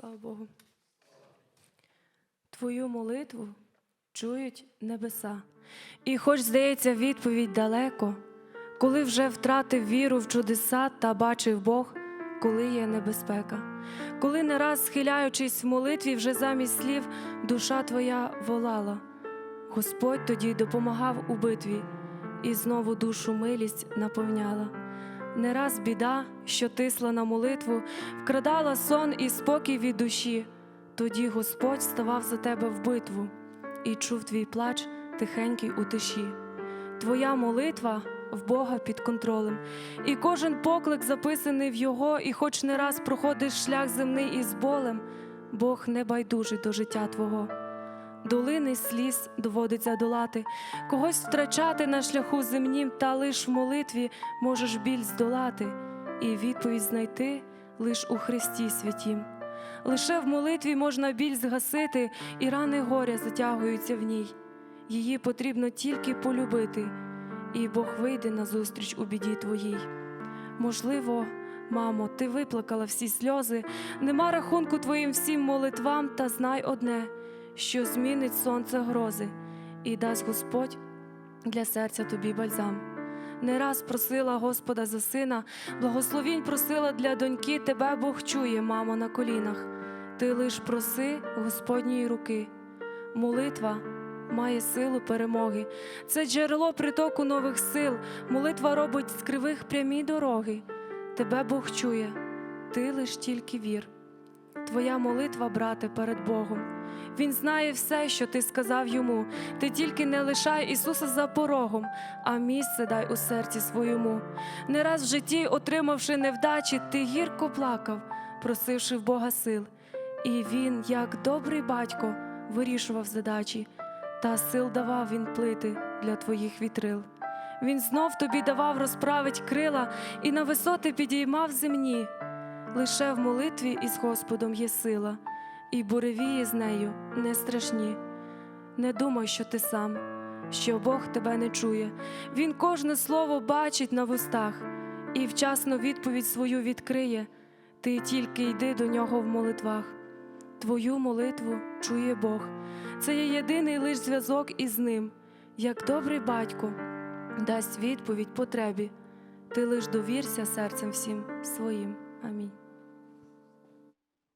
Слава Богу. Твою молитву чують небеса. І хоч здається відповідь далеко, коли вже втратив віру в чудеса та бачив Бог, коли є небезпека, коли не раз схиляючись в молитві, вже замість слів душа твоя волала. Господь тоді допомагав у битві і знову душу милість наповняла. Не раз біда, що тисла на молитву, вкрадала сон і спокій від душі. Тоді Господь ставав за тебе в битву і чув твій плач тихенький у тиші. Твоя молитва в Бога під контролем, і кожен поклик записаний в Його, і хоч не раз проходиш шлях земний із болем, Бог не байдужий до життя Твого. Долини сліз доводиться долати, когось втрачати на шляху земнім, та лиш в молитві можеш біль здолати, і відповідь знайти лиш у Христі святім. Лише в молитві можна біль згасити, і рани горя затягуються в ній. Її потрібно тільки полюбити, і Бог вийде назустріч у біді твоїй. Можливо, мамо, ти виплакала всі сльози, нема рахунку твоїм всім молитвам, та знай одне, що змінить сонце грози, і дасть Господь для серця тобі бальзам. Не раз просила Господа за сина, благословінь просила для доньки, тебе Бог чує, мамо, на колінах. Ти лиш проси Господньої руки. Молитва має силу перемоги. Це джерело притоку нових сил. Молитва робить з кривих прямі дороги. Тебе Бог чує, ти лиш тільки вір. Твоя молитва, брате, перед Богом. Він знає все, що ти сказав йому. Ти тільки не лишай Ісуса за порогом, а місце дай у серці своєму. Не раз в житті, отримавши невдачі, ти гірко плакав, просивши в Бога сил. І він, як добрий батько, вирішував задачі, та сил давав він плити для твоїх вітрил. Він знов тобі давав розправить крила і на висоти підіймав земні. Лише в молитві із Господом є сила, і буревії з нею не страшні. Не думай, що ти сам, що Бог тебе не чує. Він кожне слово бачить на вустах і вчасно відповідь свою відкриє. Ти тільки йди до нього в молитвах. Твою молитву чує Бог. Це є єдиний лиш зв'язок із ним, як добрий батько дасть відповідь потребі. Ти лиш довірся серцем всім своїм. Амінь.